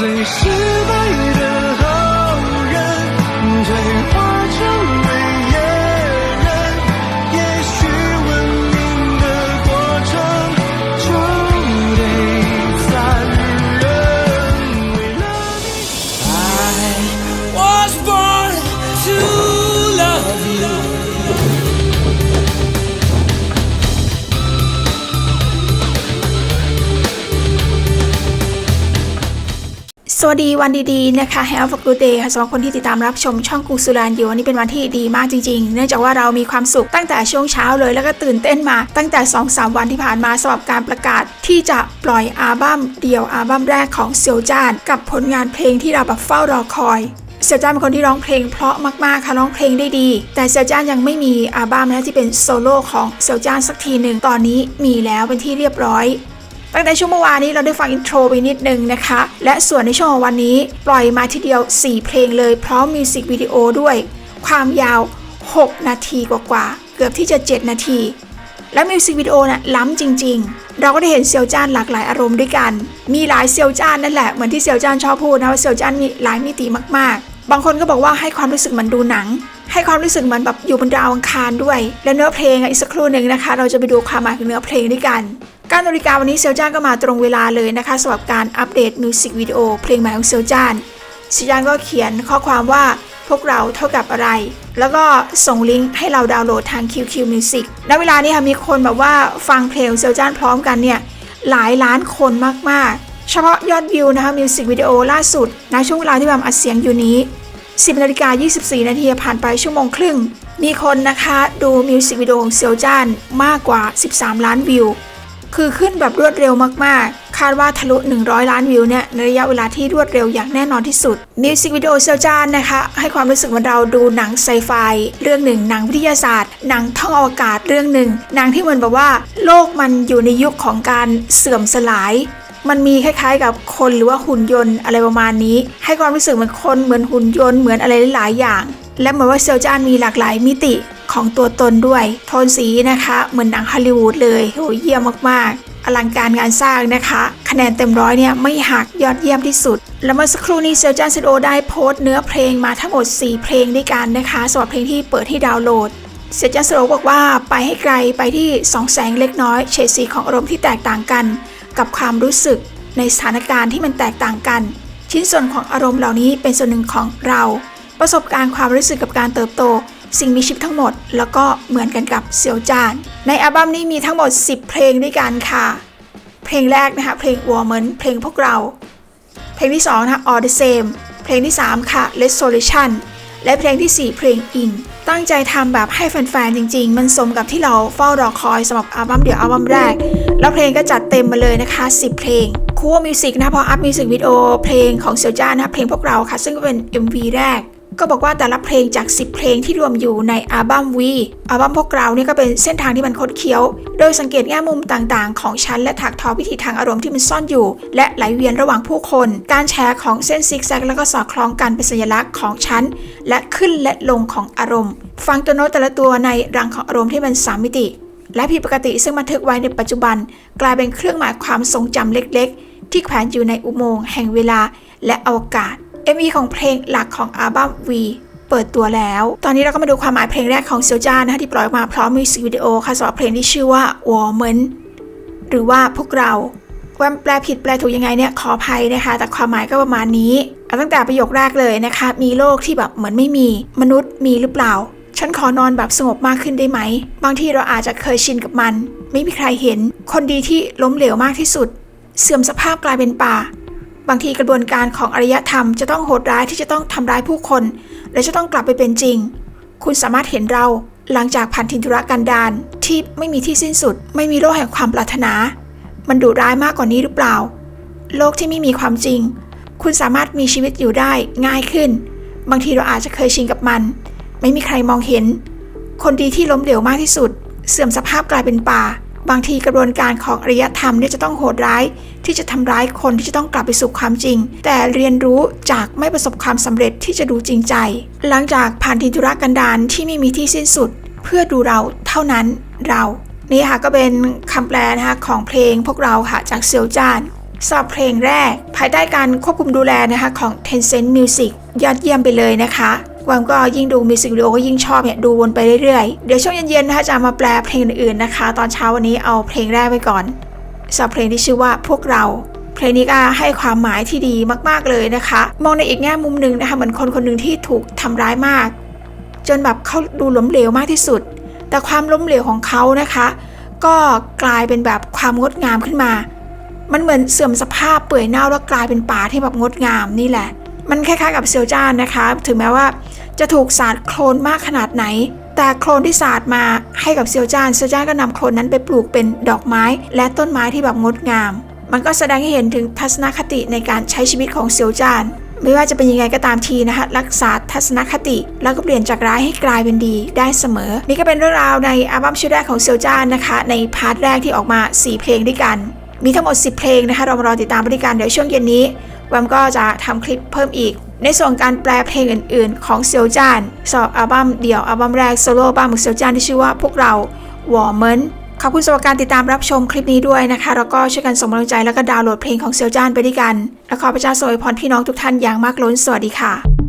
最失败的 สวัสดีวันดีๆนะคะ Have a good day ค่ะสำหรับคนที่ติดตามรับชมช่องกูสุรานอยู่วันนี้เป็นวันที่ดีมากจริงๆ เนื่องจากว่าเรามีความสุขตั้งแต่ช่วงเช้าเลยแล้วก็ตื่นเต้นมาตั้งแต่ 2-3 วันที่ผ่านมาสำหรับการประกาศที่จะปล่อยอัลบั้มเดี่ยวอัลบั้มแรกของเซียวจานกับผลงานเพลงที่เราแบบเฝ้ารอคอยเซียวจ้านเป็นคนที่ร้องเพลงเพราะมากๆ ค่ะร้องเพลงได้ดี แต่เซียวจ้านยังไม่มีอัลบั้มนะที่เป็นโซโล่ของเซียวจ้านสักทีหนึ่งตอนนี้มีแล้วเป็นที่เรียบร้อย ตั้งแต่ช่วงเมื่อวานนี้เราได้ฟังอินโทรไปนิดนึงนะคะ และส่วนในช่วงของวันนี้ปล่อยมาทีเดียว 4 เพลงเลยพร้อมมิวสิกวิดีโอด้วย ความยาว 6 นาทีกว่าๆเกือบที่จะ 7 นาที และมิวสิกวิดีโอน่ะล้ำจริง ๆ เราก็ได้เห็นเซียวจ้านหลากหลายอารมณ์ด้วยกัน มีหลายเซียวจ้านนั่นแหละเหมือนที่เซียวจ้านชอบพูดนะว่าเซียวจ้านมีหลายมิติมากๆ บางคนก็บอกว่าให้ความรู้สึกเหมือนดูหนังให้ความรู้สึกเหมือนแบบอยู่บนดาวอังคารด้วย และเนื้อเพลงอีกสักครู่หนึ่งนะคะ เราจะไปดูความหมายของเนื้อเพลงด้วยกัน การนาฬิกาวันนี้เซียวจ้านก็มาตรงเวลาเลยนะคะสำหรับการอัปเดตมิวสิกวิดีโอเพลงใหม่ของเซียวจ้านเซียวจ้านก็เขียนข้อความว่าพวกเราเท่ากับอะไร แล้วก็ส่งลิงก์ให้เราดาวน์โหลดทาง QQ Music ณ เวลานี้ค่ะมีคนแบบว่าฟังเพลงเซียวจ้านพร้อมกันเนี่ยหลายล้านคนมากๆ เฉพาะยอดวิวนะคะมิวสิกวิดีโอล่าสุดณช่วงเวลาที่แบบอัดเสียงอยู่นี้ 10นาฬิกา24 นาทีผ่านไปชั่วโมงครึ่ง มีคนนะคะดูมิวสิกวิดีโอของเซียวจ้านมากกว่า 13 ล้านวิว คือขึ้นแบบรวดเร็วมากๆ คาดว่าทะลุ 100 ล้านวิวเนี่ยในระยะเวลาที่รวดเร็วอย่างแน่นอนที่สุด มิวสิกวิดีโอเซียวจานนะคะ ให้ความรู้สึกเหมือนเราดูหนังไซไฟ เรื่องหนึ่งหนังวิทยาศาสตร์ หนังท่องอวกาศเรื่องหนึ่งหนังที่เหมือนแบบว่า โลกมันอยู่ในยุคของการเสื่อมสลายมันมีคล้ายๆกับคนหรือว่าหุ่นยนต์อะไรประมาณนี้ ให้ความรู้สึกเหมือนคนเหมือนหุ่นยนต์เหมือนอะไรหลายๆอย่าง และเหมือนว่าเซลจานมีหลากหลายมิติ ของตัวตนด้วย โทนสีนะคะเหมือนหนังฮอลลีวูดเลยโหเยี่ยมมากๆ อลังการงานสร้างนะคะ คะแนนเต็มร้อยเนี่ยไม่หักยอดเยี่ยมที่สุด แล้วเมื่อสักครู่นี้เซลจานซิโอได้โพสต์เนื้อเพลงมาทั้งหมด 4 เพลงด้วยกันนะคะสำหรับเพลงที่เปิดให้ดาวน์โหลดเซจานซิโอบอกว่าไปให้ไกลไปที่สองแสงเล็กน้อยเฉดสีของอารมณ์ที่แตกต่างกัน กับความรู้สึกในสถานการณ์ที่มันแตกต่างกัน ชิ้นส่วนของอารมณ์เหล่านี้เป็นส่วนหนึ่งของเรา ประสบการณ์ความรู้สึกกับการเติบโต สิ่งมีชีวิตทั้งหมด แล้วก็เหมือนกันกับเซียวจาน ในอัลบั้มนี้มีทั้งหมด 10 เพลงด้วยกันค่ะ เพลงแรกนะคะเพลง w a r m e n เพลงพวกเรา เพลงที่2นะคะ All the Same เพลงที่ 3 ค่ะ Resolution และเพลงทีสี่4 เพลง In ตั้งใจทำแบบให้แฟนๆ จริง ๆ มันสมกับที่เราเฝ้ารอคอยสำหรับอัลบั้มเดี่ยวอัลบั้มแรก แล้วเพลงก็จัดเต็มมาเลยนะคะ 10 เพลงคูวมิวสิกนะพออัพมิวสิกวิดีโอเพลงของเซียวจ้านะเพลงพวกเราค่ะ ซึ่งก็เป็น MV แรก ก็บอกว่าแต่ละเพลงจาก 10 เพลงที่รวมอยู่ในอัลบั้มวีอัลบั้มพวกเราเนี่ยก็เป็นเส้นทางที่มันคดเคี้ยว โดยสังเกตแง่มุมต่างๆ ของชั้นและถักทอวิธีทางอารมณ์ที่มันซ่อนอยู่ และไหลเวียนระหว่างผู้คน การแชร์ของเส้นซิกแซกแล้วก็สอดคล้องกันเป็นสัญลักษณ์ของชั้น และขึ้นและลงของอารมณ์ ฟังตัวโน้ตแต่ละตัวในรังของอารมณ์ที่มันสามมิติ และผิดปกติซึ่งบันทึกไว้ในปัจจุบัน กลายเป็นเครื่องหมายความทรงจำเล็ก ๆ ที่แขวนอยู่ในอุโมงค์แห่งเวลาและอวกาศ MV ของเพลงหลักของอัลบั้ม V เปิดตัวแล้ว ตอนนี้เราก็มาดูความหมายเพลงแรกของเซียวจ้านะคะที่ปล่อยมาพร้อมมิวสิกวิดีโอค่ะสำหรับเพลงที่ชื่อว่า w a r m e n หรือว่าพวกเราว่าแปลผิดแปลถูกยังไงเนี่ยขออภัยนะคะ แต่ความหมายก็ประมาณนี้เอาตั้งแต่ประโยคแรกเลยนะคะ มีโลกที่แบบเหมือนไม่มีมนุษย์มีหรือเปล่า ฉันขอนอนแบบสงบมากขึ้นได้ไหม บางทีเราอาจจะเคยชินกับมัน ไม่มีใครเห็น คนดีที่ล้มเหลวมากที่สุด เสื่อมสภาพกลายเป็นป่า บางทีกระบวนการของอารยธรรมจะต้องโหดร้ายที่จะต้องทำร้ายผู้คน และจะต้องกลับไปเป็นจริง คุณสามารถเห็นเราหลังจากผ่านทินทุรกันดารที่ไม่มีที่สิ้นสุด ไม่มีโลกแห่งความปรารถนา มันดุร้ายมากกว่านี้หรือเปล่า โลกที่ไม่มีความจริง คุณสามารถมีชีวิตอยู่ได้ง่ายขึ้น บางทีเราอาจจะเคยชินกับมัน ไม่มีใครมองเห็น คนดีที่ล้มเหลวมากที่สุด เสื่อมสภาพกลายเป็นป่า บางทีกระบวนการของอารยธรรมเนี่ยจะต้องโหดร้าย ที่จะทำร้ายคนที่จะต้องกลับไปสู่ความจริง แต่เรียนรู้จากไม่ประสบความสำเร็จที่จะดูจริงใจ หลังจากผ่านทินทุรกันดารที่ไม่มีที่สิ้นสุด เพื่อดูเราเท่านั้นเรานี่ค่ะก็เป็นคำแปลนะคะของเพลงพวกเราค่ะจากเซียวจานสอบเพลงแรก ภายใต้การควบคุมดูแลนะคะของ Tencent Music ยอดเยี่ยมไปเลยนะคะ วามก็ยิ่งดูมิวสิกวิดีโอก็ยิ่งชอบเนี่ยดูวนไปเรื่อยๆ เดี๋ยวช่วงเย็นๆนะคะจะมาแปลเพลงอื่นๆนะคะ ตอนเช้าวันนี้เอาเพลงแรกไปก่อนสำหรับเพลงที่ชื่อว่าพวกเราเพลงนี้ก็ให้ความหมายที่ดีมากๆเลยนะคะ มองในอีกแง่มุมหนึ่งนะคะเหมือนคนคนหนึ่งที่ถูกทำร้ายมาก จนแบบเขาดูล้มเหลวมากที่สุด แต่ความล้มเหลวของเขานะคะ ก็กลายเป็นแบบความงดงามขึ้นมา มันเหมือนเสื่อมสภาพเปื่อยเน่าแล้วกลายเป็นป่าที่แบบงดงามนี่แหละ มันคล้ายๆกับเซียวจ้านนะคะ ถึงแม้ว่าจะถูกสาดโคลนมากขนาดไหน แต่โคลนที่สาดมาให้กับเซียวจ้าน เซียวจ้านก็นำโคลนนั้นไปปลูกเป็นดอกไม้ และต้นไม้ที่แบบงดงาม มันก็แสดงให้เห็นถึงทัศนคติในการใช้ชีวิตของเซียวจ้าน ไม่ว่าจะเป็นยังไงก็ตามทีนะคะรักษาทัศนคติ แล้วก็เปลี่ยนจากร้ายให้กลายเป็นดีได้เสมอ นี่ก็เป็นเรื่องราวในอัลบั้มชุดแรกของเซียวจ้านนะคะ ในพาร์ทแรกที่ออกมา 4 เพลงด้วยกัน มีทั้งหมด 10 เพลงนะคะเรามารอติดตามบริการเดี๋ยวช่วงเย็นนี้ แวมก็จะทำคลิปเพิ่มอีก ในส่วนการแปลเพลงอื่นๆ ของเซียวจานสอบอัลบั้มเดี่ยวอัลบั้มแรกโซโล่อัลบั้มของเซียวจานที่ชื่อว่าพวกเราวอร์เมนขอบคุณสำหรับการติดตามรับชมคลิปนี้ด้วยนะคะ แล้วก็ช่วยกันส่งกำลังใจแล้วก็ดาวน์โหลดเพลงของเซียวจานไปด้วยกัน และขอพระเจ้าทรงอวยพรพี่น้องทุกท่านอย่างมากล้นสวัสดีค่ะ